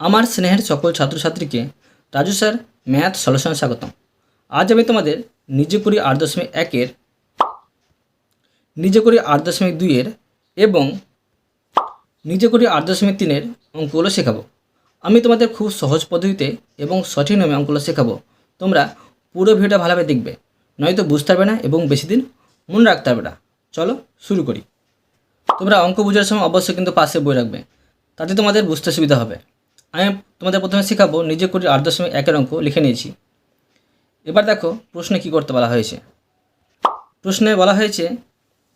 আমার স্নেহের সকল ছাত্রছাত্রীকে রাজু স্যার, ম্যাথ সলিউশন স্বাগতম। আজ আমি তোমাদের নিজে করি আট দশমিক একের নিজে করি আট দশমিক দুইয়ের এবং নিজে করি আট দশমিক তিনের অঙ্কগুলো শেখাবো। আমি তোমাদের খুব সহজ পদ্ধতিতে এবং সঠিক নিয়মে অঙ্কগুলো শেখাবো। তোমরা পুরো ভিডিওটা ভালোভাবে দেখবে, নয়তো বুঝতে পারবে না এবং বেশি দিন মনে রাখতে পারবে না। চলো শুরু করি। তোমরা অঙ্ক বোঝার সময় অবশ্যই কিন্তু পাশে বই রাখবে, তাতে তোমাদের বুঝতে সুবিধা হবে। আমি তোমাদের প্রথমে শেখাবো নিজে করে আট দশমিক একের অঙ্ক লিখে নিয়েছি। এবার দেখো প্রশ্নে কী করতে বলা হয়েছে। প্রশ্নে বলা হয়েছে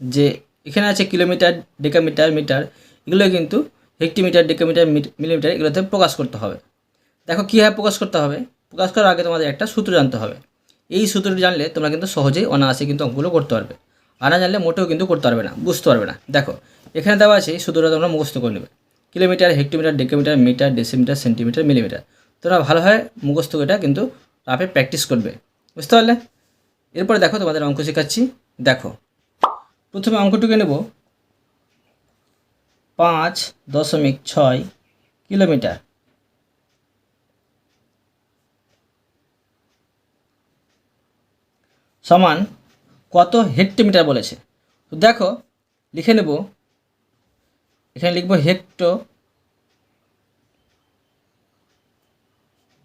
যে এখানে আছে কিলোমিটার, ডেকামিটার, মিটার, এগুলো কিন্তু হেক্টিমিটার, ডেকামিটার, মিট- মিলিমিটার এগুলোতে প্রকাশ করতে হবে। দেখো কীভাবে প্রকাশ করতে হবে? প্রকাশ করার আগে তোমাদের একটা সূত্র জানতে হবে। এই সূত্রটি জানলে তোমরা কিন্তু সহজেই অনায়াসে কিন্তু অঙ্কগুলো করতে পারবে। আর না জানলে মোটেও কিন্তু করতে পারবে না, বুঝতে পারবে না। দেখো, এখানে দেওয়া আছে সূত্রটা তোমরা মুখস্থ করে নেবে। Kilometre, hectometre, decametre, metre, decimetre, centimetre, millimetre. তোমরা ভালোভাবে মুখস্থ এটা কিন্তু রাফে প্র্যাকটিস করবে। বুঝতে পারলে? এরপরে দেখো তোমাদের অঙ্ক শেখাচ্ছি। দেখো, প্রথমে অঙ্কটুকু নেব। পাঁচ দশমিক ছয় কিলোমিটার। সমান কত হেক্টোমিটার বলেছে? তো দেখো, লিখে নেব এখানে লিখব হেক্টো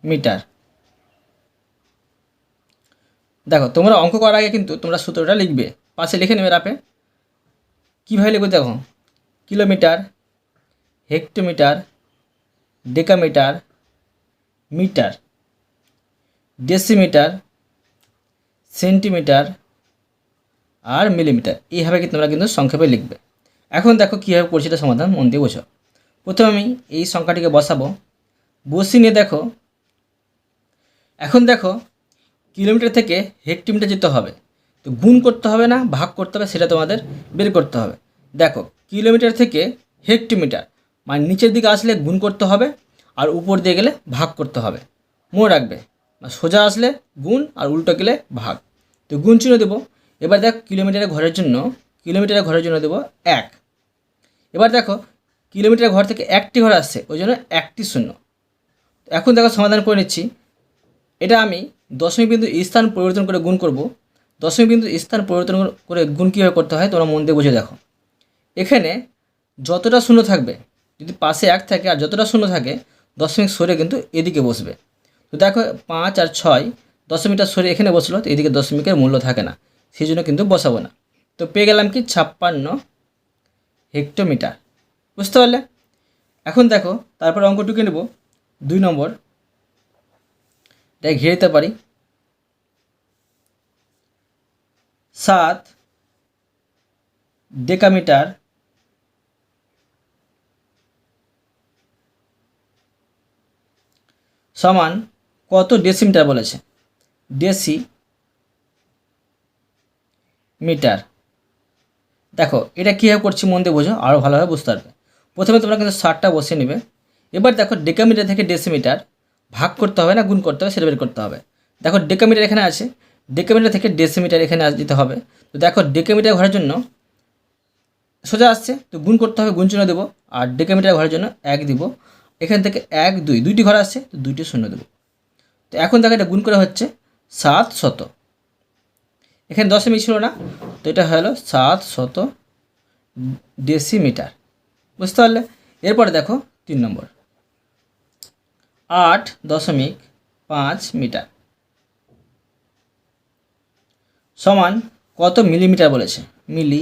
মিটার। দেখো, তোমরা অঙ্ক করার আগে কিন্তু তোমরা সূত্রটা লিখবে। পাশে লিখে নেবে রাপে কীভাবে লিখবে দেখো? Kilometre, hectometre, decametre, metre. Decimetre, centimetre আর মিলিমিটার। এইভাবে কি তোমরা কিন্তু সংক্ষেপে লিখবে। এখন দেখো কীভাবে করছি এটা সমাধান মন দিয়ে বোঝো। প্রথমে আমি এই সংখ্যাটিকে বসাবো। বসিয়ে নিয়ে দেখো, এখন দেখো কিলোমিটার থেকে হেক্টোমিটার যেতে হবে। তো গুণ করতে হবে না, ভাগ করতে হবে, সেটা তোমাদের বের করতে হবে। দেখো, কিলোমিটার থেকে হেক্টোমিটার মানে নিচের দিকে আসলে গুণ করতে হবে আর উপর দিয়ে গেলে ভাগ করতে হবে। মনে রাখবে সোজা আসলে গুণ আর উল্টো গেলে ভাগ। তো গুণ চিহ্ন দেবো। এবার দেখ কিলোমিটারের ঘরের জন্য, কিলোমিটারের ঘরের জন্য দেবো এক। এবার দেখো, কিলোমিটার ঘর থেকে একটি ঘর আসছে, ওই জন্য একটি শূন্য। এখন দেখো সমাধান করে নিচ্ছি। এটা আমি দশমিক বিন্দু স্থান পরিবর্তন করে গুণ করব। দশমিক বিন্দু স্থান পরিবর্তন করে গুণ কীভাবে করতে হয়, তোমরা মন দিয়ে বুঝে দেখো। এখানে যতটা শূন্য থাকবে, যদি পাশে এক থাকে আর যতটা শূন্য থাকে, দশমিক সরে কিন্তু এদিকে বসবে। তো দেখো, পাঁচ আর ছয় দশমিকটা সরে এখানে বসল, তো এদিকে দশমিকের মূল্য থাকে না, সেই জন্য কিন্তু বসাবো না। তো পেয়ে গেলাম কি, ছাপ্পান্ন হেক্টোমিটার। বুঝতে পারলে? এখন দেখো, তারপর অঙ্কটুকু নেব। দুই নম্বর। এটা ঘিরে দিতে পারি। সাত ডেকামিটার সমান কত ডেসিমিটার বলেছে? ডেসি মিটার দেখো, এটা কীভাবে করছি মন দিয়ে বোঝো আরও ভালোভাবে বুঝতে পারবে। প্রথমে তোমরা কিন্তু ষাটটা বসিয়ে নেবে। এবার দেখো ডেকামিটার থেকে ডেসিমিটার ভাগ করতে হবে না, গুণ করতে হবে সেটা বের করতে হবে। দেখো ডেকামিটার এখানে আছে। ডেকামিটার থেকে ডেসিমিটার এখানে দিতে হবে। তো দেখো ডেকামিটার ঘরের জন্য সোজা আসছে। তো গুণ করতে হবে গুণ চিহ্ন দেবো। আর ডেকামিটার ঘরের জন্য এক দিব। এখান থেকে এক, দুই, দুইটি ঘর আসছে, তো দুইটি শূন্য দেবো। তো এখন দেখো, এটা গুণ করা হচ্ছে সাত শত এখানে দশমিক ছিল না, তো এটা হলো সাত শত ডেসিমিটার। বুঝতে পারলে? এরপরে দেখো তিন নম্বর। আট দশমিক পাঁচ মিটার। সমান কত মিলিমিটার বলেছে? মিলি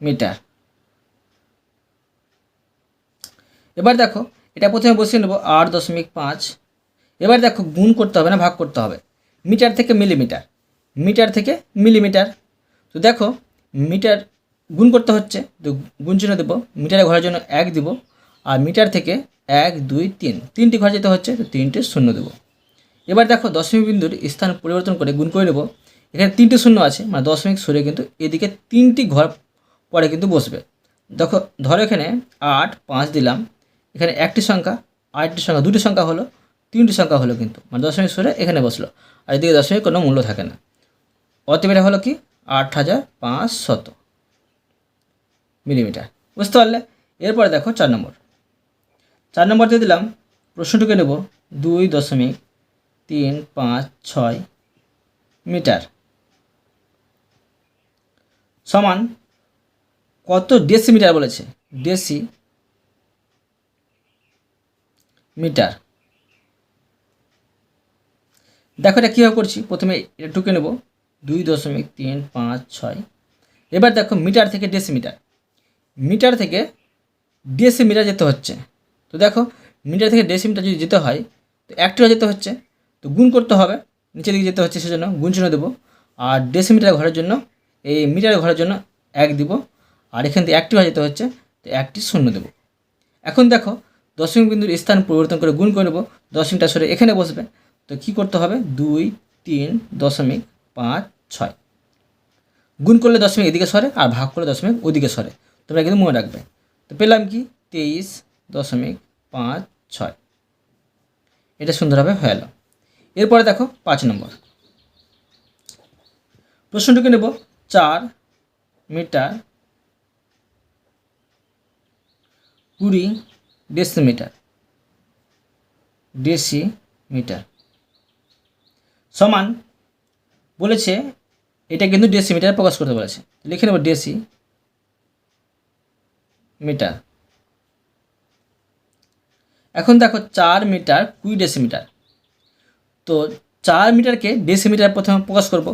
মিটার। এবার দেখো, এটা প্রথমে বসিয়ে নেব আট দশমিক পাঁচ। এবার দেখো গুণ করতে হবে না, ভাগ করতে হবে। মিটার থেকে মিলিমিটার, মিটার থেকে মিলিমিটার। তো দেখো, মিটার গুণ করতে হচ্ছে, তো গুণ চিহ্ন দেবো, মিটারে ঘরের জন্য এক দিব, আর মিটার থেকে এক, দুই, তিন, তিনটি ঘর যেতে হচ্ছে, তো তিনটে শূন্য দেবো। এবার দেখো, দশমিক বিন্দুর স্থান পরিবর্তন করে গুণ করে নেব। এখানে তিনটে শূন্য আছে মানে দশমিক সরে কিন্তু এদিকে তিনটি ঘর পরে কিন্তু বসবে। দেখো, ধরো এখানে আট, পাঁচ দিলাম, এখানে একটি সংখ্যা, আরেকটি সংখ্যা, দুটি সংখ্যা হলো তিনটি সংখ্যা হলো কিন্তু। মানে দশমিক সরে এখানে বসল। আর এদিকে দশমিক কোনো মূল্য থাকে না। অতএব এটা হলো কি? আট হাজার পাঁচ শত মিলিমিটার। বুঝতে পারলে? এরপরে দেখো চার নম্বর। চার নম্বর দিয়ে দিলাম। প্রশ্নটুকে নেব। দুই দশমিক তিন পাঁচ ছয় মিটার। সমান কত ডেসিমিটার বলেছে? Decimetre. দেখো এটা কীভাবে করছি? প্রথমে এটা টুকে নেব। দুই দশমিক তিন পাঁচ ছয়। এবার দেখো মিটার থেকে ডেসিমিটার। মিটার থেকে ডেসিমিটার যেতে হচ্ছে। তো দেখো, মিটার থেকে ডেসিমিটার যদি যেতে হয়, তো একটিও যেতে হচ্ছে। তো গুণ করতে হবে। নিচের দিকে যেতে হচ্ছে সেজন্য গুণ চিহ্ন দেবো। আর ডেসিমিটার ঘরের জন্য, এই মিটার ঘরের জন্য এক দিব। আর এখান থেকে একটি যেতে হচ্ছে, তো একটি শূন্য দেবো। এখন দেখো, দশমিক বিন্দুর স্থান পরিবর্তন করে গুণ করে নেব। দশমিকটা সরে এখানে বসবে। তো কি করতে হবে? দুই, তিন, দশমিক পাঁচ, ছয়। গুণ করলে দশমিক এদিকে সরে আর ভাগ করলে দশমিক ওদিকে সরে। তোমরা কিন্তু মনে রাখবে। তো পেলাম কি? তেইশ দশমিক পাঁচ, ছয়। এটা সুন্দরভাবে হয়ে গেল এরপরে দেখো পাঁচ নম্বর। প্রশ্নটুকু নেব। চার মিটার কুড়ি ডেসিমিটার। ডেসিমিটার। সমান বলেছে, এটা কিন্তু ডেসিমিটারে প্রকাশ করতে বলেছে। লিখে নেব ডেসি মিটার এখন দেখো চার মিটার কুড়ি ডেসিমিটার তো চার মিটারকে ডেসিমিটার প্রথমে প্রকাশ করব,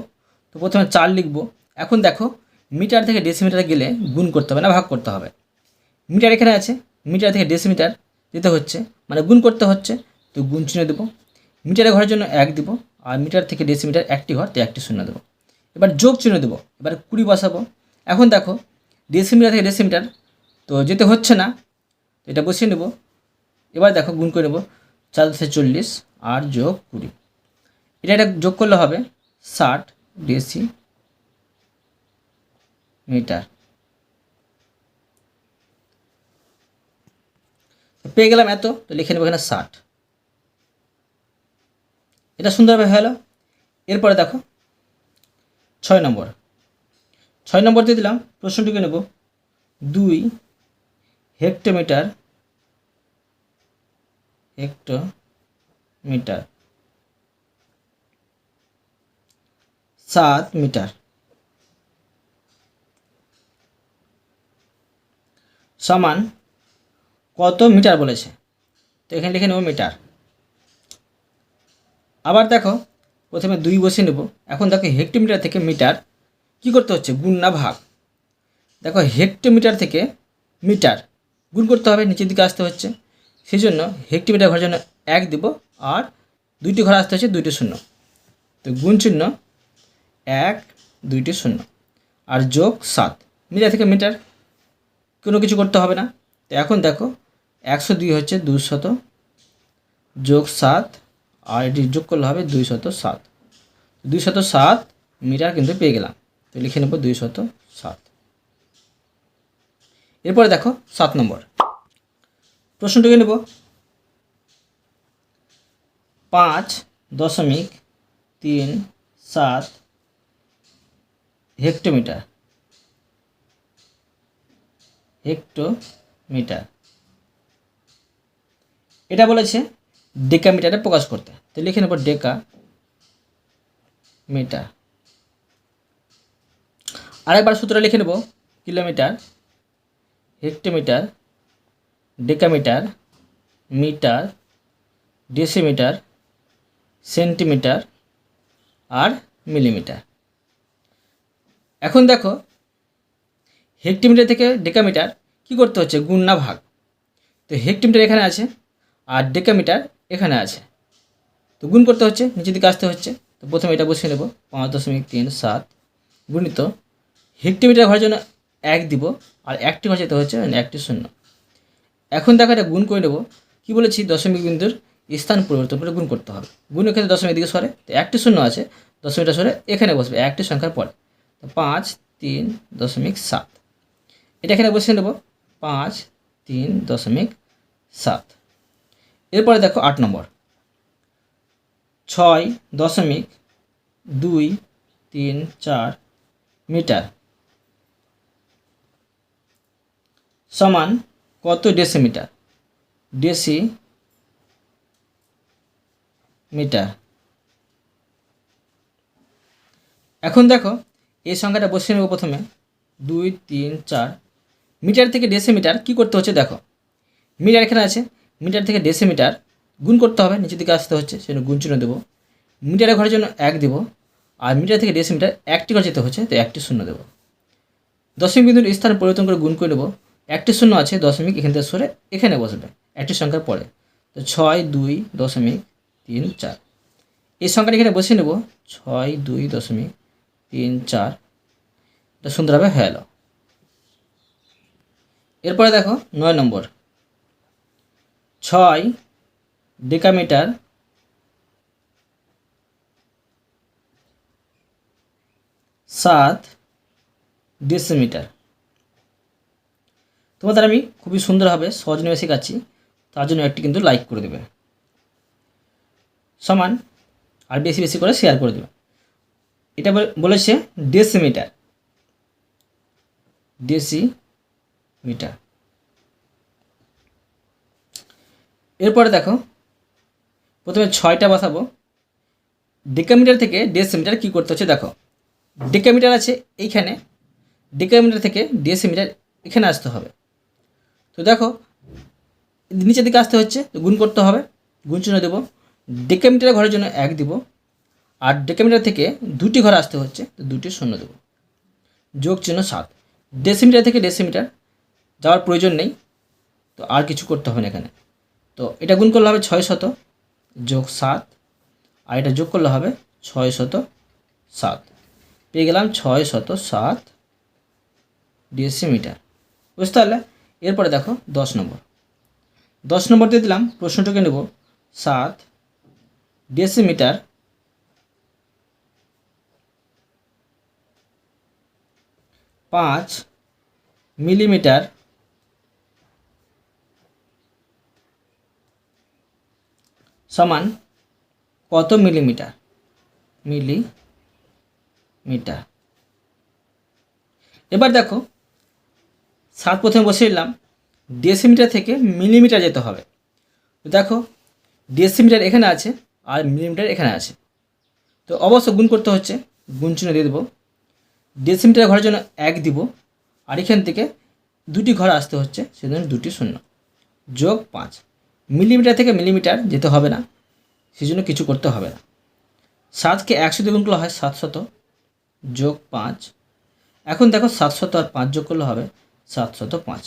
তো প্রথমে চার লিখব। এখন দেখো মিটার থেকে ডেসিমিটারে গেলে গুণ করতে হবে না, ভাগ করতে হবে। মিটার এখানে আছে মিটার থেকে ডেসিমিটার যেতে হচ্ছে মানে গুণ করতে হচ্ছে, তো গুণ চিহ্ন দেবো। মিটারের ঘরের জন্য এক দিব। আর মিটার থেকে ডেসিমিটার একটি ঘর, তো একটি শূন্য দেবো। এবার যোগ চিহ্ন দেবো, এবার কুড়ি বসাবো। এখন দেখো, ডেসিমিটার থেকে ডেসিমিটার, তো যেতে হচ্ছে না এটা বসিয়ে নেব। এবার দেখো, গুণ করে নেব, চার দশে চল্লিশ আর যোগ কুড়ি। এটা এটা যোগ করলে হবে ষাট ডেসি মিটার পেয়ে গেলাম এত, তো লিখে নেব এখানে ষাট। এটা সুন্দরভাবে গেলো এরপরে দেখো, ছয় নম্বর। ছয় নম্বর দিয়ে দিলাম, প্রশ্নটিকে নেব। দুই হেক্টোমিটার হেক্টোমিটার, সাত মিটার। সমান কত মিটার বলেছে? তো এখানে লিখে নেব মিটার। আবার দেখো, প্রথমে দুই বসে নেব। এখন দেখো, হেক্টোমিটার থেকে মিটার কি করতে হচ্ছে? গুণ না ভাগ। দেখো, হেক্টোমিটার থেকে মিটার গুণ করতে হবে, নিচের দিকে আসতে হচ্ছে। সেই জন্য হেক্টোমিটার ঘরের জন্য এক দেব, আর দুইটি ঘর আসতে হচ্ছে, দুইটি শূন্য। তো গুণ চিহ্ন এক, দুইটি শূন্য, আর যোগ সাত। মিটার থেকে মিটার কোনো কিছু করতে হবে না। তো এখন দেখো, একশো দুই হচ্ছে দুশত, যোগ সাত আর এটি যোগ করলে হবে দুই শত সাত। দুই শত সাত মিটার কিন্তু পেয়ে গেলাম। তো লিখে নেব দুই শত সাত। এরপরে দেখো সাত নম্বর। প্রশ্নটিকে নেব। পাঁচ দশমিক তিন সাত হেক্টোমিটার। হেক্টোমিটার। এটা বলেছে ডেকা মিটারে প্রকাশ করতে। তো লিখে নেব ডেকা মিটার। আরেকবার সূত্র লিখে নেব kilometre, hectometre, decametre, metre, decimetre, centimetre আর মিলিমিটার। এখন দেখো, হেক্টোমিটার থেকে ডেকামিটার কি করতে হচ্ছে? গুণ না ভাগ। তো হেক্টোমিটার এখানে আছে আর ডেকামিটার এখানে আছে। তো গুণ করতে হচ্ছে, নিচের দিকে আসতে হচ্ছে। তো প্রথমে এটা বসিয়ে নেব, পাঁচ দশমিক তিন সাত। গুণিত, হেক্টোমিটার ঘরের জন্য এক দিব, আর একটি ঘর যেতে হচ্ছে মানে একটি শূন্য। এখন দেখো এটা গুণ করে নেব। কী বলেছি? দশমিক বিন্দুর স্থান পরিবর্তন করে গুণ করতে হবে। গুণের ক্ষেত্রে দশমিক দিকে সরে, তো একটি শূন্য আছে, দশমিকটা সরে এখানে বসবে, একটি সংখ্যার পরে। তো পাঁচ তিন দশমিক সাত। এটা এখানে বসিয়ে নেব, পাঁচ তিন দশমিক সাত। এরপরে দেখো আট নম্বর। ছয় দশমিক দুই তিন চার মিটার সমান কত ডেসিমিটার? ডেসি মিটার এখন দেখো, এই সংখ্যাটা বসিয়ে নেব প্রথমে। দুই, তিন, চার। মিটার থেকে ডেসিমিটার কী করতে হচ্ছে দেখো। মিটার এখানে আছে। মিটার থেকে ডেসিমিটার গুণ করতে হবে, নিচের দিকে আসতে হচ্ছে, সেজন্য গুণ চিহ্ন দেবো। মিটারের ঘরের জন্য এক দেবো, আর মিটার থেকে ডেসিমিটার একটি ঘর যেতে হচ্ছে, তো একটি শূন্য দেবো। দশমিক বিন্দুর স্থান পরিবর্তন করে গুণ করে নেব। একটি শূন্য আছে, দশমিক, এখান থেকে সরে এখানে বসবে, একটি সংখ্যার পরে। তো ছয়, দুই, দশমিক, তিন, চার। এই সংখ্যাটা এখানে বসিয়ে নেব, ছয়, দুই, দশমিক, তিন, চার। এটা সুন্দরভাবে হয়ে গেল এরপরে দেখো, নয় নম্বর। ছয় ডেকামিটার সাত ডেসিমিটার। তোমাদের আমি খুবই সুন্দরভাবে সহজ নিয়ে শেখাচ্ছি, তার জন্য একটি কিন্তু লাইক করে দেবে। সমান আর বেশি বেশি করে শেয়ার করে দেবে। এটা বলে- বলেছে ডেসিমিটার ডেসিমিটার এরপরে দেখো প্রথমে ছয়টা বসাবো। ডেকামিটার থেকে ডেসিমিটার কী করতে হচ্ছে দেখো। ডেকামিটার আছে এইখানে ডেকামিটার থেকে ডেসিমিটার এখানে আসতে হবে। তো দেখো, নিচের দিকে আসতে হচ্ছে, তো গুণ করতে হবে, গুণ চিহ্ন দেবো। ডেকামিটার ঘরের জন্য এক দিব, আর ডেকামিটার থেকে দুটি ঘর আসতে হচ্ছে, তো দুটি শূন্য দেবো। যোগ চিহ্ন সাত। ডেসিমিটার থেকে ডেসিমিটার যাওয়ার প্রয়োজন নেই, তো আর কিছু করতে হবে না এখানে। তো এটা গুণ করলে হবে ছয় শত। যোগ সাত, আর এটা যোগ করলে হবে ছয় শত সাত। পেয়ে গেলাম ছয় শত সাত ডিএসসি ডেসিমিটার বুঝতে পারলে? এরপরে দেখো দশ নম্বর। দশ নম্বর দিয়ে দিলাম, প্রশ্নটাকে নেব। সাত ডিএসসি ডেসিমিটার পাঁচ মিলিমিটার সমান কত মিলিমিটার? মিলিমিটার। এবার দেখো, সাত প্রথমে বসে দিলাম ডেসিমিটার থেকে মিলিমিটার যেতে হবে। দেখো ডেসিমিটার এখানে আছে আর মিলিমিটার এখানে আছে। তো অবশ্য গুণ করতে হচ্ছে, গুণ চিহ্ন দিয়ে দেবো। ডেসিমিটার ঘরের জন্য এক দিব, আর এখান থেকে দুটি ঘর আসতে হচ্ছে, সেজন্য দুটি শূন্য, যোগ পাঁচ। মিলিমিটার থেকে মিলিমিটার যেতে হবে না, সেজন্য কিছু করতে হবে না। সাতকে একশো দিয়ে করলে হয় সাতশত যোগ পাঁচ। এখন দেখো সাতশত আর পাঁচ যোগ করলে হবে সাতশত পাঁচ।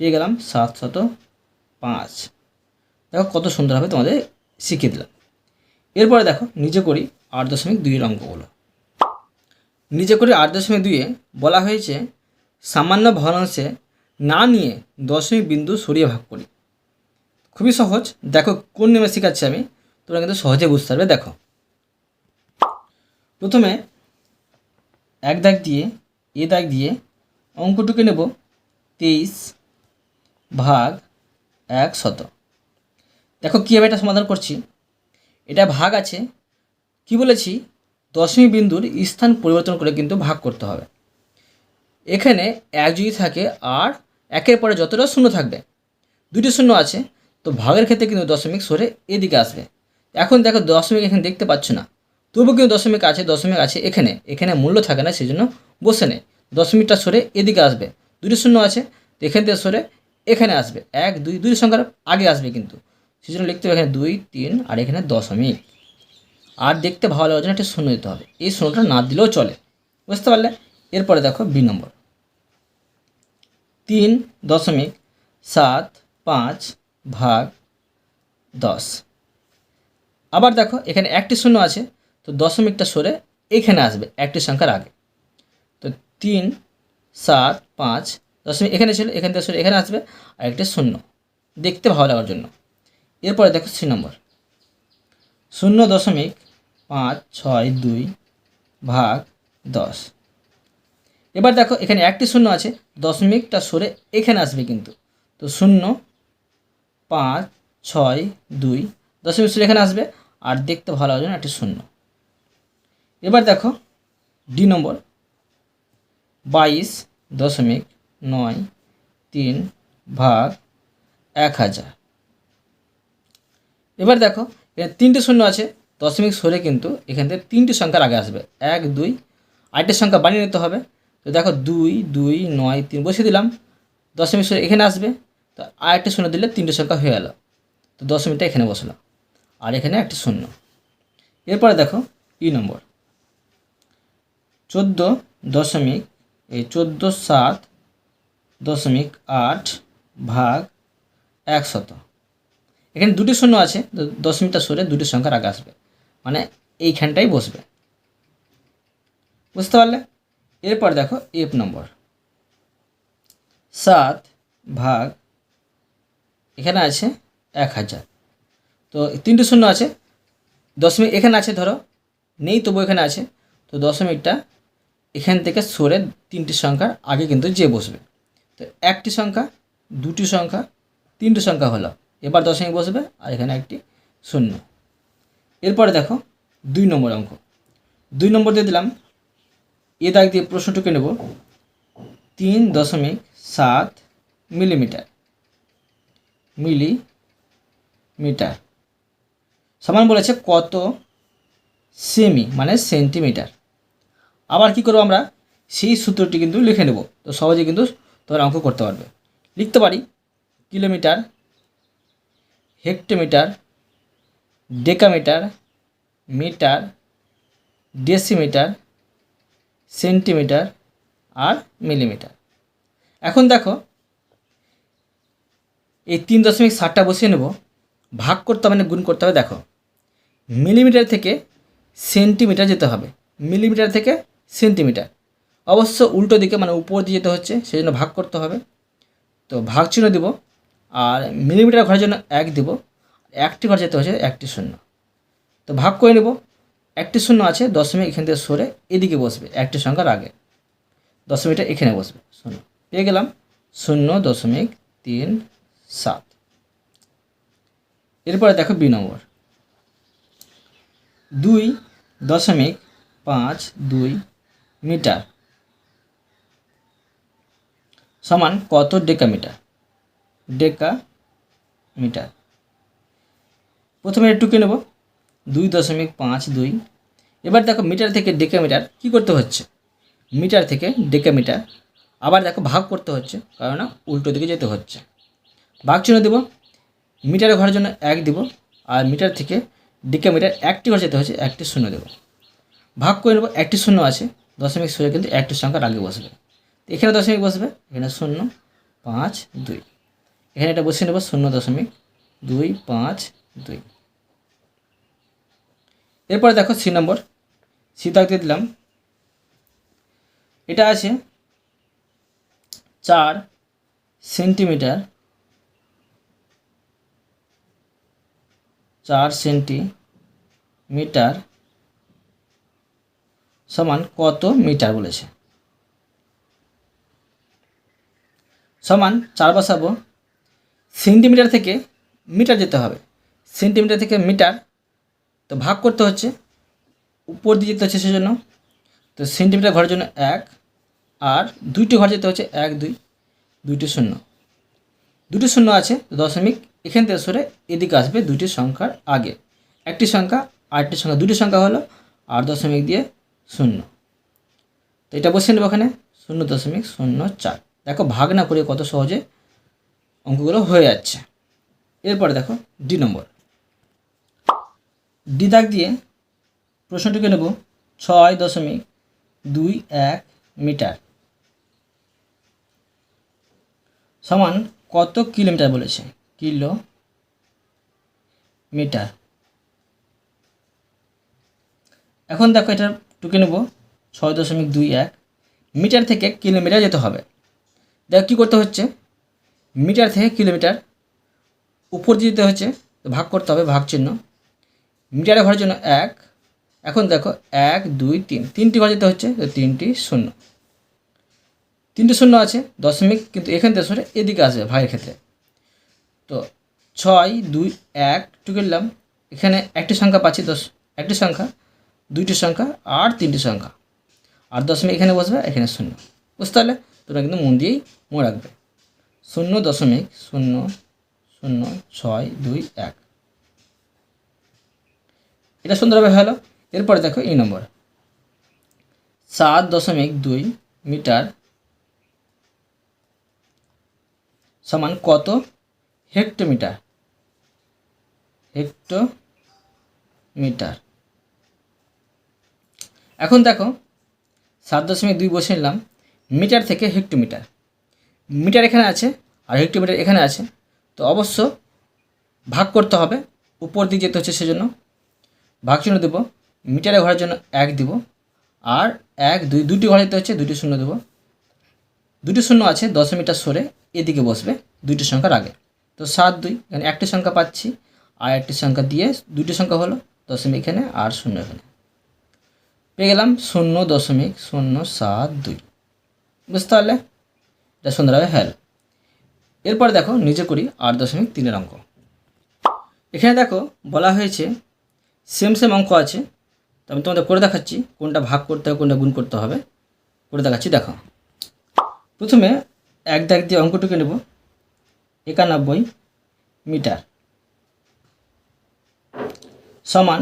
পেয়ে গেলাম সাতশত পাঁচ। দেখো কত সুন্দরভাবে তোমাদের শিখিয়ে দিলাম। এরপরে দেখো নিজে করি আট দশমিক দুইয়ের অঙ্কগুলো। নিজে করি আট দশমিক দুইয়ে বলা হয়েছে, সামান্য ভগ্নাংশে না নিয়ে দশমিক বিন্দু সরিয়ে ভাগ করি। খুবই সহজ। দেখো কোন নিয়মে শেখাচ্ছি আমি? তোমরা কিন্তু সহজে বুঝতে পারবে, দেখো। প্রথমে এক দাগ দিয়ে, এ দাগ দিয়ে অঙ্কটুকে নেব তেইশ ভাগ এক শত। দেখো কীভাবে এটা সমাধান করছি? এটা ভাগ আছে, কি বলেছি? দশমী বিন্দুর স্থান পরিবর্তন করে কিন্তু ভাগ করতে হবে। এখানে এক যদি থাকে আর, একের পরে যতটা শূন্য থাকবে দুটি শূন্য আছে তো ভাগের ক্ষেত্রে কিন্তু দশমিক সরে এদিকে আসবে। এখন দেখো দশমিক এখানে দেখতে পাচ্ছ না। তবু কিন্তু দশমিক আছে দশমিক আছে এখানে। এখানে মূল্য থাকে না সেই জন্য বসে নেই। দশমিকটা সরে এদিকে আসবে। দুটি শূন্য আছে, তো এখান থেকে সরে এখানে আসবে। এক, দুই দুই সংখ্যার আগে আসবে কিন্তু। সেই জন্য লিখতে হবে এখানে দুই, তিন আর এখানে দশমিক। আর দেখতে ভালো লাগার জন্য একটা শূন্য দিতে হবে। এই শূন্যটা না দিলেও চলে। বুঝতে পারলে? এরপরে দেখো বি নম্বর। তিন দশমিক সাত পাঁচ ভাগ দশ। আবার দেখো, এখানে একটি শূন্য আছে, তো দশমিকটা সরে এখানে আসবে, একটি সংখ্যার আগে। তো তিন, সাত, পাঁচ, দশমিক এখানে ছিল, এখান থেকে সরে এখানে আসবে, আর একটি শূন্য। দেখতে ভালো লাগার জন্য। এরপরে দেখো সি নম্বর। শূন্য দশমিক পাঁচ, ছয়, দুই, ভাগ দশ। এবার দেখো, এখানে একটি শূন্য আছে, দশমিকটা সরে এখানে আসবে কিন্তু। তো শূন্য পাঁচ, ছয়, দুই দশমিক সরে এখানে আসবে। আর দেখতে ভালো হবে না একটি শূন্য। এবার দেখো ডি নম্বর। বাইশ দশমিক নয় তিন ভাগ এক হাজার। এবার দেখো তিনটে শূন্য আছে। দশমিক সরে কিন্তু এখান থেকে তিনটে সংখ্যার আগে আসবে। এক, দুই, আরেকটা সংখ্যা বানিয়ে নিতে হবে। তো দেখো, দুই দুই, নয়, তিন, বসিয়ে দিলাম। দশমিক সরে এখানে আসবে। তো আরেকটা শূন্য দিলে তিনটে সংখ্যা হয়ে গেল তো দশমিকটা এখানে বসল আর এখানে একটি শূন্য। এরপরে দেখো ই নম্বর। চোদ্দ দশমিক, এই চোদ্দ সাত দশমিক আট ভাগ একশত এখানে দুটি শূন্য আছে, তো দশমিকটা সরে দুটি সংখ্যার আগে আসবে। মানে এইখানটাই বসবে। বুঝতে পারলে? এরপর দেখো এফ নম্বর। সাত ভাগ এখানে আছে এক হাজার। তো তিনটে শূন্য আছে। দশমিক এখানে আছে ধরো, নেই তবু এখানে আছে। তো দশমিকটা এখান থেকে সরে তিনটি সংখ্যার আগে কিন্তু যে বসবে। তো একটি সংখ্যা, দুটি সংখ্যা, তিনটি সংখ্যা হলো। এবার দশমিক বসবে আর এখানে একটি শূন্য। এরপরে দেখো দুই নম্বর অঙ্ক। দুই নম্বর দিয়ে দিলাম, এ দাগ দিয়ে প্রশ্নটুকু নেব। তিন দশমিক সাত মিলিমিটার। মিলিমিটার। সমান বলেছে কত সেমি মানে সেন্টিমিটার। আবার কি করব আমরা? সেই সূত্রটি কিন্তু লিখে নেব। তো সহজে কিন্তু তোমরা অঙ্ক করতে পারবে। লিখতে পারি, kilometre, hectometre, decametre, metre, decimetre, centimetre আর মিলিমিটার। এখন দেখো এই তিন দশমিক ষাটটা বসিয়ে নেব। ভাগ করতে হবে না গুণ করতে হবে, দেখো। মিলিমিটার থেকে সেন্টিমিটার যেতে হবে। মিলিমিটার থেকে সেন্টিমিটার। অবশ্য উল্টো দিকে মানে উপর দিয়ে যেতে হচ্ছে, সেই জন্য ভাগ করতে হবে। তো ভাগ চিহ্ন দিব, আর মিলিমিটার ঘরের জন্য এক দিব। একটি ঘর যেতে হচ্ছে, একটি শূন্য। তো ভাগ করে নেব। একটি শূন্য আছে, দশমিক এখান থেকে সরে এদিকে বসবে, একটি সংখ্যার আগে। দশমিকটা এখানে বসবে, শূন্য। পেয়ে গেলাম, শূন্য দশমিক তিন সাত। এরপরে দেখো বি নম্বর। দুই দশমিক পাঁচ দুই মিটার সমান কত ডেকামিটার? ডেকা মিটার প্রথমে টুকে নেব? দুই দশমিক পাঁচ দুই। এবার দেখো মিটার থেকে ডেকামিটার কি করতে হচ্ছে? মিটার থেকে ডেকামিটার আবার দেখো ভাগ করতে হচ্ছে কারণ উল্টো দিকে যেতে হচ্ছে। চিহ্ন দেবো মিটারের ঘরের জন্য এক দিব, আর মিটার থেকে ডেকামিটার একটি ঘর যেতে হচ্ছে একটি শূন্য দেবো। ভাগ করে নেব, একটি শূন্য আছে, দশমিক শূন্য কিন্তু একটি সংখ্যার আগে বসবে। এখানে দশমিক বসবে, এখানে শূন্য, পাঁচ, দুই। এখানে এটা বসিয়ে নেব, শূন্য দশমিক দুই, পাঁচ, দুই। এরপরে দেখো সি নম্বর সি দিয়ে দিলাম। এটা আছে চার সেন্টিমিটার চার সেন্টিমিটার সমান কত মিটার বলেছে? সমান চার বসাবো, সেন্টিমিটার থেকে মিটার যেতে হবে। সেন্টিমিটার থেকে মিটার তো ভাগ করতে হচ্ছে, উপর দিয়ে যেতে হচ্ছে সেজন্য। তো সেন্টিমিটার ঘরের জন্য এক, আর দুইটি ঘর যেতে হচ্ছে এক, দুই, দুইটি শূন্য। দুটি শূন্য আছে, দশমিক এখান থেকে সরে এদিকে আসবে দুটি সংখ্যার আগে। একটি সংখ্যা আরেকটি সংখ্যা। দুটি সংখ্যা হলো আট দশমিক দিয়ে শূন্য। তো এটা বসে নেব ওখানে শূন্য দশমিক শূন্য চার। দেখো ভাগ না করে কত সহজে অঙ্কগুলো হয়ে যাচ্ছে। এরপরে দেখো ডি নম্বর। ডি দাগ দিয়ে প্রশ্নটিকে নেব। ছয় দশমিক দুই এক মিটার সমান কত কিলোমিটার বলেছে? Kilometre. এখন দেখো এটা টুকে নেব ছয় দশমিক দুই এক। মিটার থেকে কিলোমিটার যেতে হবে। দেখো কী করতে হচ্ছে? মিটার থেকে কিলোমিটার উপর দিয়ে যেতে হচ্ছে ভাগ করতে হবে ভাগ চিহ্ন। মিটারে ঘরের জন্য এক, এখন দেখো এক, দুই, তিন। তিনটি ঘর যেতে হচ্ছে, তো তিনটি শূন্য। তিনটি শূন্য আছে, দশমিক, কিন্তু এখান থেকে সরে এদিকে আসবে ভাগের ক্ষেত্রে। তো ছয়, দুই, এক টুকেলাম এখানে একটি সংখ্যা পাচ্ছি দশ, একটি সংখ্যা, দুইটি সংখ্যা, আর তিনটি সংখ্যা। আর দশমিক এখানে বসবে, এখানে শূন্য। বুঝতে পারলে? তোমরা কিন্তু মন দিয়েই মনে রাখবে। শূন্য দশমিক শূন্য শূন্য, ছয়, দুই, এক। এটা সুন্দরভাবে হলো। এরপরে দেখো এই নম্বর। সাত দশমিক দুই মিটার সমান কত? হেক্টোমিটার। হেক্টোমিটার। এখন দেখো, সাত দশমিক দুই বসে নিলাম মিটার থেকে হেক্টোমিটার। মিটার এখানে আছে আর হেক্টোমিটার এখানে আছে। তো অবশ্য ভাগ করতে হবে, উপর দিকে যেতে হচ্ছে সেজন্য। ভাগ চিহ্ন দেবো, মিটারে ঘরের জন্য এক দিব, আর এক, দুই দুটি ঘর যেতে হচ্ছে দুটি শূন্য দেবো। দুটি শূন্য আছে, দশ মিটার সরে এদিকে বসবে, দুইটি সংখ্যার আগে। তো সাত দুই, এখানে একটি সংখ্যা পাচ্ছি, আর একটি সংখ্যা দিয়ে দুটি সংখ্যা হলো দশমিক এখানে আর শূন্য এখানে। পেয়ে গেলাম শূন্য দশমিক শূন্য সাত দুই। বুঝতে পারলে? এটা সুন্দরভাবে হ্যাল। এরপর দেখো নিজে করি আট দশমিক তিনের অঙ্ক। এখানে দেখো বলা হয়েছে সেম সেম অঙ্ক আছে। তো আমি তোমাদের করে দেখাচ্ছি কোনটা ভাগ করতে হবে, কোনটা গুণ করতে হবে। করে দেখাচ্ছি, দেখো। প্রথমে এক দাগ দিয়ে অঙ্কটুকু নেব। একানব্বই মিটার। সমান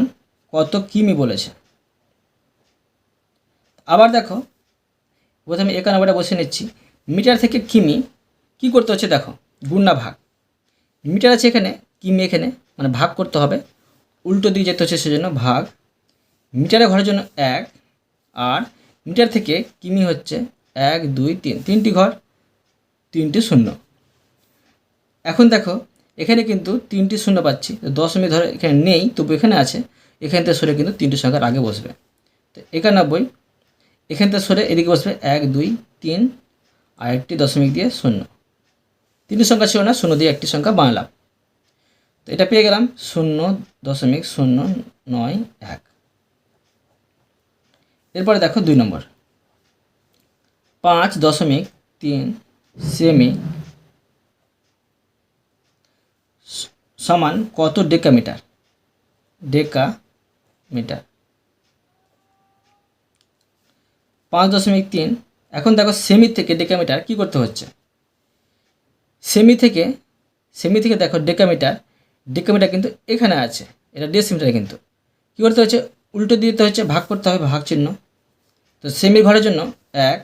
কত কিমি বলেছে? আবার দেখো, প্রথমে একানব্বইটা বসে নিচ্ছি। মিটার থেকে কিমি কি করতে হচ্ছে দেখো গুণ না ভাগ। মিটার আছে এখানে, কিমি এখানে মানে ভাগ করতে হবে। উল্টো দিকে যেতে হচ্ছে সেজন্য ভাগ। মিটারে ঘরের জন্য এক, আর মিটার থেকে কিমি হচ্ছে এক, দুই, তিন। তিনটি ঘর, তিনটি শূন্য। এখন দেখো, এখানে কিন্তু তিনটি শূন্য পাচ্ছি। তো দশমিক ধরে এখানে নেই, তবু এখানে আছে। এখান থেকে সরে কিন্তু তিনটি সংখ্যার আগে বসবে। তো একানব্বই, এখান থেকে সরে এদিকে বসবে এক, দুই, তিন, আর একটি দশমিক দিয়ে শূন্য। তিনটি সংখ্যা ছিল না, শূন্য দিয়ে একটি সংখ্যা বানালাম তো এটা পেয়ে গেলাম শূন্য দশমিক শূন্য নয় এক। এরপরে দেখো দুই নম্বর। পাঁচ দশমিক তিন সেমি স- সমান কত ডেকামিটার? ডেকা মিটার পাঁচ দশমিক তিন। এখন দেখো সেমি থেকে ডেকামিটার কি করতে হচ্ছে? সেমি থেকে সেমি থেকে দেখো ডেকামিটার ডেকামিটার কিন্তু এখানে আছে, এটা ডেসিমিটার কিন্তু। কী করতে হচ্ছে? উল্টো দিতে হচ্ছে, ভাগ করতে হবে ভাগ চিহ্ন তো সেমি ঘরের জন্য এক,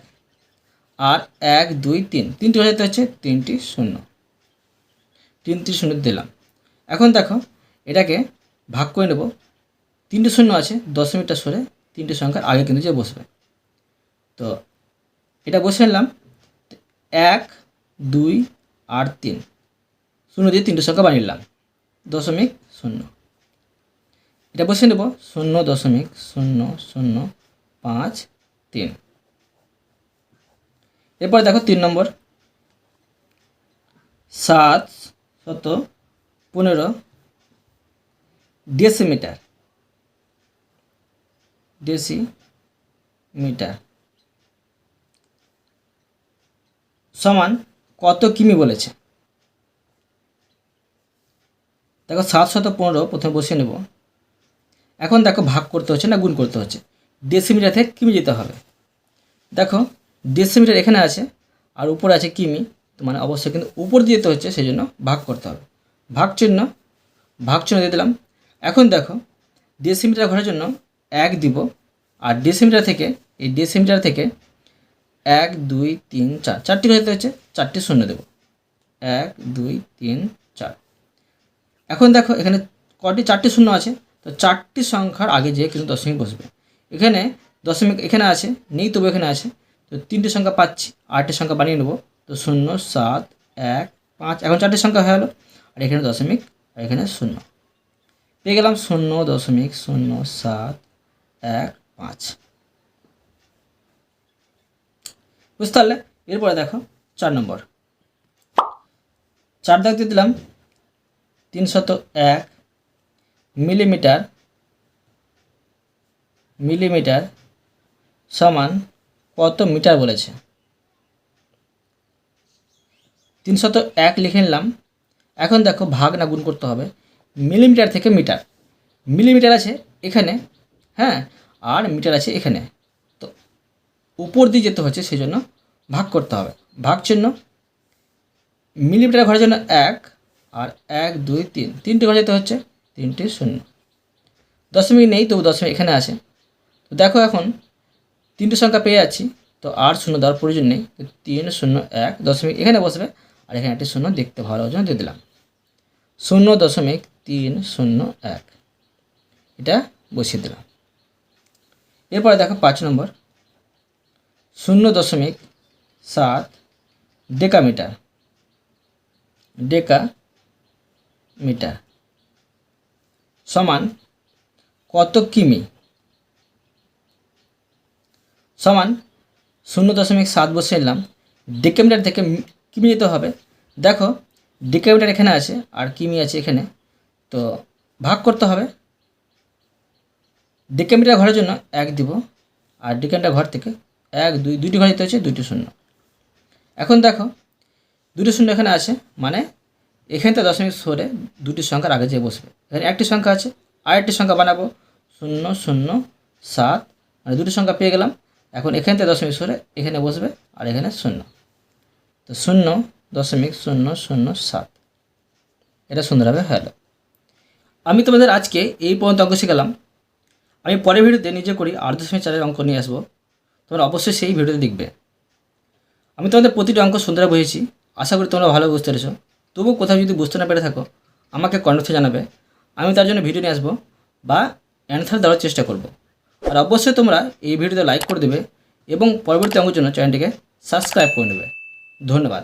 আর এক, দুই, তিন। তিনটি যেতে হচ্ছে তিনটি শূন্য। তিনটি শূন্য দিলাম। এখন দেখো, এটাকে ভাগ করে নেব। তিনটে শূন্য আছে দশমিকটা সরে তিনটি সংখ্যার আগে কিন্তু যে বসবে। তো এটা বসে নিলাম, এক, দুই, আর তিন। শূন্য দিয়ে তিনটে সংখ্যা বানিয়ে নিলাম, দশমিক শূন্য। এটা বসে নেব, শূন্য দশমিক শূন্য শূন্য পাঁচ তিন। এরপর দেখো তিন নম্বর, সাত শত পনেরো ডেসিমিটার ডেসিমিটার সমান কত কিমি বলেছে? দেখো সাত শত পনেরো, প্রথমে বসে নেব। এখন দেখো ভাগ করতে হচ্ছে না, গুণ করতে হচ্ছে। ডেসিমিটার থেকে কিমি যেতে হবে। দেখো ডেসিমিটার এখানে আছে, আর উপরে আছে কিমি মানে অবশ্যই কিন্তু উপর দিয়ে যেতে হচ্ছে সেই জন্য ভাগ করতে হবে। ভাগ চিহ্ন ভাগ চিহ্ন দিয়ে দিলাম। এখন দেখো ডেসিমিটার ঘরের জন্য এক দিব, আর ডেসিমিটার থেকে, এই ডেসিমিটার থেকে এক, দুই, তিন, চার, চারটি ঘর হচ্ছে চারটি শূন্য দেবো। এক, দুই, তিন, চার। এখন দেখো, এখানে কটি চারটি শূন্য আছে, তো চারটি সংখ্যার আগে যেয়ে কিন্তু দশমিক বসবে। এখানে দশমিক এখানে আছে, নেই তবু এখানে আছে, তো তিনটি সংখ্যা পাচ্ছি, আটটি সংখ্যা বানিয়ে নেব, তো শূন্য, সাত, এক, পাঁচ, এখন চারটি সংখ্যা হয়ে গেলো। আর এখানে দশমিক, আর এখানে শূন্য। পেয়ে গেলাম শূন্য দশমিক শূন্য সাত এক পাঁচ। বুঝতে পারলে? এরপরে দেখো, চার নম্বর। চার দাগ দিয়ে দিলাম তিনশত এক মিলিমিটার মিলিমিটার সমান কত মিটার বলেছে? তিনশত এক লিখে নিলাম এখন দেখো ভাগ না গুণ করতে হবে মিলিমিটার থেকে মিটার। মিলিমিটার আছে এখানে হ্যাঁ আর মিটার আছে এখানে। তো উপর দিয়ে যেতে হচ্ছে সেই জন্য ভাগ করতে হবে। ভাগ চিহ্ন, মিলিমিটার ঘরের জন্য এক, আর এক, দুই, তিন। তিনটে ঘরে যেতে হচ্ছে, তিনটে শূন্য। দশমিক নেই, তবু দশমিক এখানে আছে। তো দেখো এখন, তিনটে সংখ্যা পেয়ে যাচ্ছি, তো আর শূন্য দেওয়ার প্রয়োজন নেই। তো তিন, শূন্য, এক, দশমিক এখানে বসবে, আর এখানে একটি শূন্য দেখতে ভালো জন্য দিয়ে দিলাম। শূন্য দশমিক তিন শূন্য এক। এটা বসিয়ে দিলাম। এরপরে দেখো পাঁচ নম্বর। শূন্য দশমিক সাত ডেকামিটার। ডেকা মিটার সমান কত কিমি? সমান শূন্য দশমিক সাত বসে নিলাম। ডেকামিটার থেকে কিমি যেতে হবে। দেখো ডেকামিটার এখানে আছে, আর কিমি আছে এখানে। তো ভাগ করতে হবে। ডেকামিটার ঘরের জন্য এক দিব, আর ডেকামিটার ঘর থেকে এক, দুই, দুইটি ঘর দিতে হচ্ছে, দুইটি শূন্য। এখন দেখো দুটি শূন্য এখানে আছে মানে এখান থেকে দশমিক সরে দুটি সংখ্যার আগে যেয়ে বসবে। এখানে একটি সংখ্যা আছে আর একটি সংখ্যা বানাবো, শূন্য শূন্য, সাত মানে দুটি সংখ্যা পেয়ে গেলাম। এখন এখান থেকে দশমিক সরে এখানে বসবে, আর এখানে শূন্য। তো শূন্য দশমিক শূন্য শূন্য সাত। এটা সুন্দরভাবে হলো আমি তোমাদের আজকে এই পর্যন্ত অঙ্ক শিখালাম। আমি পরের ভিডিওতে নিজে করি আট দশমিক চারের অঙ্ক নিয়ে আসব। তোমরা অবশ্যই সেই ভিডিওতে দেখবে। আমি তোমাদের প্রতিটি অঙ্ক সুন্দর বুঝেছি। আশা করি তোমরা ভালো বুঝতে পেরেছ। তবুও কোথাও যদি বুঝতে না পেরে থাকো, আমাকে কন্ট্যাক্টে জানাবে। আমি তার জন্য ভিডিও নিয়ে আসব বা অ্যান্সার দেওয়ার চেষ্টা করব। আর অবশ্যই তোমরা এই ভিডিওতে লাইক করে দেবে এবং পরবর্তী অঙ্কের জন্য চ্যানেলটিকে সাবস্ক্রাইব করে নেবে। ধন্যবাদ।